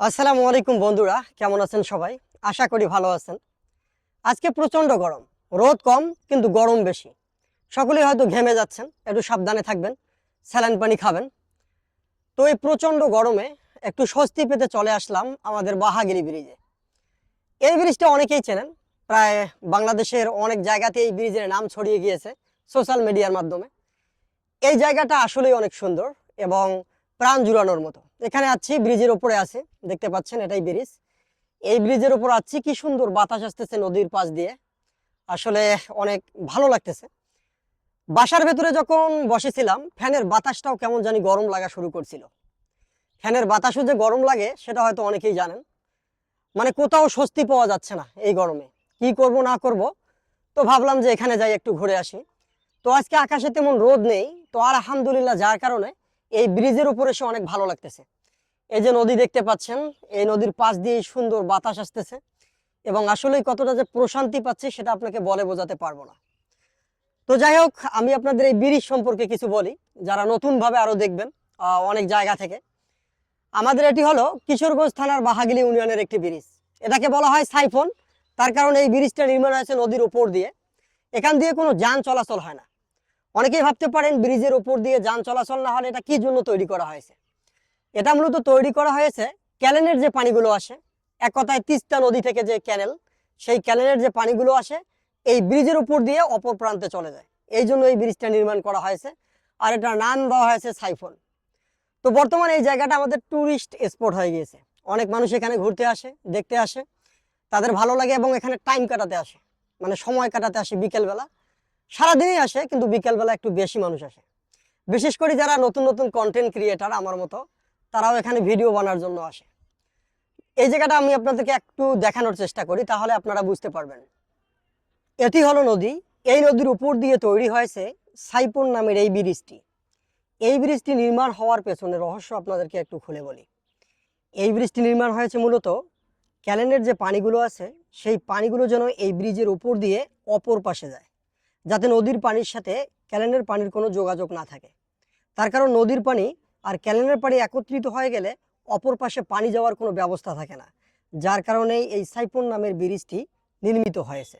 আসসালামু আলাইকুম বন্ধুরা, কেমন আছেন সবাই? আশা করি ভালো আছেন। আজকে প্রচণ্ড গরম, রোদ কম কিন্তু গরম বেশি। সকলেই হয়তো ঘেমে যাচ্ছেন, একটু সাবধানে থাকবেন, স্যালাইন পানি খাবেন। তো এই প্রচণ্ড গরমে একটু স্বস্তি পেতে চলে আসলাম আমাদের বাহাগিরি ব্রিজে। এই ব্রিজটা অনেকেই চেনেন, প্রায় বাংলাদেশের অনেক জায়গাতে এই ব্রিজের নাম ছড়িয়ে গিয়েছে সোশ্যাল মিডিয়ার মাধ্যমে। এই জায়গাটা আসলেই অনেক সুন্দর এবং প্রাণ জুড়ানোর মতো। এখানে আছি, ব্রিজের উপরে আছে, দেখতে পাচ্ছেন এটাই ব্রিজ। এই ব্রিজের উপর আছি, কি সুন্দর বাতাস আসতেছে নদীর পাশ দিয়ে। আসলে অনেক ভালো লাগতেছে। বাসার ভেতরে যখন বসেছিলাম, ফ্যানের বাতাসটাও কেমন জানি গরম লাগা শুরু করছিল। ফ্যানের বাতাসও যে গরম লাগে, সেটা হয়তো অনেকেই জানেন। মানে কোথাও স্বস্তি পাওয়া যাচ্ছে না এই গরমে। কি করব, না করব? তো ভাবলাম যে এখানে যাই, একটু ঘুরে আসি। তো আজকে আকাশে তেমন রোদ নেই। তো আর আলহামদুলিল্লাহ, যার কারণে এই ব্রিজের উপরে এসে অনেক ভালো লাগতেছে। এই যে নদী দেখতে পাচ্ছেন, এই নদীর পাশ দিয়ে সুন্দর বাতাস আসতেছে এবং আসলেই কতটা যে প্রশান্তি পাচ্ছি সেটা আপনাকে বলে বোঝাতে পারব না। তো যাই হোক, আমি আপনাদের এই ব্রিজ সম্পর্কে কিছু বলি। যারা নতুনভাবে আরও দেখবেন অনেক জায়গা থেকে, আমাদের এটি হলো কিশোরগঞ্জ থানার বাহাগিলি ইউনিয়নের একটি ব্রিজ। এটাকে বলা হয় সাইফোন। তার কারণে এই ব্রিজটা নির্মাণ হয়েছে নদীর উপর দিয়ে। এখান দিয়ে কোনো যান চলাচল হয় না। অনেকেই ভাবতে পারেন ব্রিজের উপর দিয়ে যান চলাচল না হলে এটা কি জন্য তৈরি করা হয়েছে? এটা মূলত তৈরি করা হয়েছে ক্যানেলের যে পানিগুলো আসে, এক কথায় তিস্তা নদী থেকে যে ক্যানেল, সেই ক্যানেলের যে পানিগুলো আসে, এই ব্রিজের উপর দিয়ে অপর প্রান্তে চলে যায়। এই জন্য এই ব্রিজটা নির্মাণ করা হয়েছে আর এটার নাম দেওয়া হয়েছে সাইফোন তো বর্তমানে এই জায়গাটা আমাদের ট্যুরিস্ট স্পট হয়ে গিয়েছে। অনেক মানুষ এখানে ঘুরতে আসে, দেখতে আসে। তাদের ভালো লাগে এবং এখানে টাইম কাটাতে আসে। মানে সময় কাটাতে আসে বিকেলবেলা। সারাদিনই আসে, কিন্তু বিকেলবেলা একটু বেশি মানুষ আসে। বিশেষ করে যারা নতুন নতুন কন্টেন্ট ক্রিয়েটার আমার মতো, তারাও এখানে ভিডিও বানার জন্য আসে। এই জায়গাটা আমি আপনাদেরকে একটু দেখানোর চেষ্টা করি, তাহলে আপনারা বুঝতে পারবেন। এটি হলো নদী। এই নদীর উপর দিয়ে তৈরি হয়েছে সাইপুর নামের এই ব্রিজটি। এই ব্রিজটি নির্মাণ হওয়ার পেছনে রহস্য আপনাদেরকে একটু খুলে বলি। এই ব্রিজটি নির্মাণ হয়েছে মূলত ক্যালেন্ডের যে পানিগুলো আছে, সেই পানিগুলো যেন এই ব্রিজের উপর দিয়ে অপর পাশে যায়। যাতে নদীর পানির সাথে ক্যালেন্ডার পানির কোনো যোগাযোগ না থাকে। তার কারণ নদীর পানি আর ক্যালেন্ডার পানি একত্রিত হয়ে গেলে অপর পাশে পানি যাওয়ার কোনো ব্যবস্থা থাকে না, যার কারণেই এই সাইফোন নামের ব্রিজটি নির্মিত হয়েছে।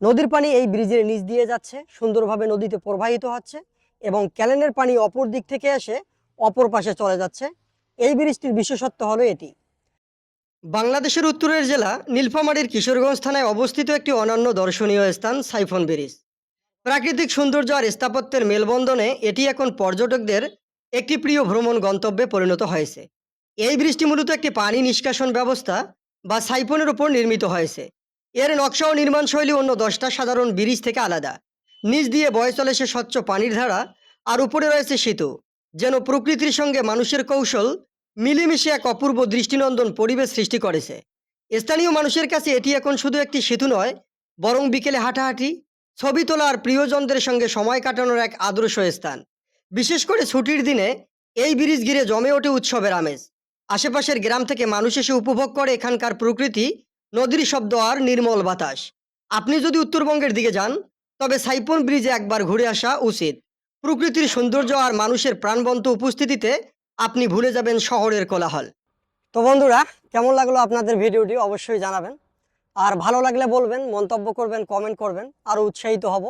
নদীর পানি এই ব্রিজের নিচ দিয়ে যাচ্ছে, সুন্দরভাবে নদীতে প্রবাহিত হচ্ছে এবং ক্যালেন্ডার পানি অপর দিক থেকে এসে অপর পাশে চলে যাচ্ছে। এই ব্রিজটির বিশেষত্ব হলো এটি বাংলাদেশের উত্তরের জেলা নীলফামারীর কিশোরগঞ্জ থানায় অবস্থিত একটি অনন্য দর্শনীয় স্থান সাইফন ব্রিজ। প্রাকৃতিক সৌন্দর্য আর স্থাপত্যের মেলবন্ধনে এটি এখন পর্যটকদের একটি প্রিয় ভ্রমণ গন্তব্যে পরিণত হয়েছে। এই ব্রিজটি মূলত একটি পানি নিষ্কাশন ব্যবস্থা বা সাইফনের উপর নির্মিত হয়েছে। এর নকশা ও নির্মাণ শৈলী অন্য দশটা সাধারণ ব্রিজ থেকে আলাদা। নিচ দিয়ে বয়ে চলে সে স্বচ্ছ পানির ধারা আর উপরে রয়েছে সেতু, যেন প্রকৃতির সঙ্গে মানুষের কৌশল মিলেমিশে এক অপূর্ব দৃষ্টিনন্দন পরিবেশ সৃষ্টি করেছে। স্থানীয় মানুষের কাছে এটি এখন শুধু একটি সেতু নয়, বরং বিকেলে হাঁটাহাঁটি, ছবি তোলা আর প্রিয়জনদের সঙ্গে সময় কাটানোর এক আদর্শ স্থান। বিশেষ করে ছুটির দিনে এই ব্রিজ ঘিরে জমে ওঠে উৎসবের আমেজ। আশেপাশের গ্রাম থেকে মানুষ এসে উপভোগ করে এখানকার প্রকৃতি, নদীর শব্দ আর নির্মল বাতাস। আপনি যদি উত্তরবঙ্গের দিকে যান, তবে সাইপন ব্রিজে একবার ঘুরে আসা উচিত। প্রকৃতির সৌন্দর্য আর মানুষের প্রাণবন্ত উপস্থিতিতে আপনি ভুলে যাবেন শহরের কোলাহল। তো বন্ধুরা, কেমন লাগল আপনাদের ভিডিওটি অবশ্যই জানাবেন। আর ভালো লাগলে বলবেন, মন্তব্য করবেন কমেন্ট করবেন আরও উৎসাহিত হব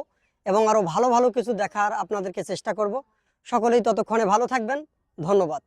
এবং আরও ভালো ভালো কিছু দেখার আপনাদেরকে চেষ্টা করব। সকলেই ততক্ষণে ভালো থাকবেন। ধন্যবাদ।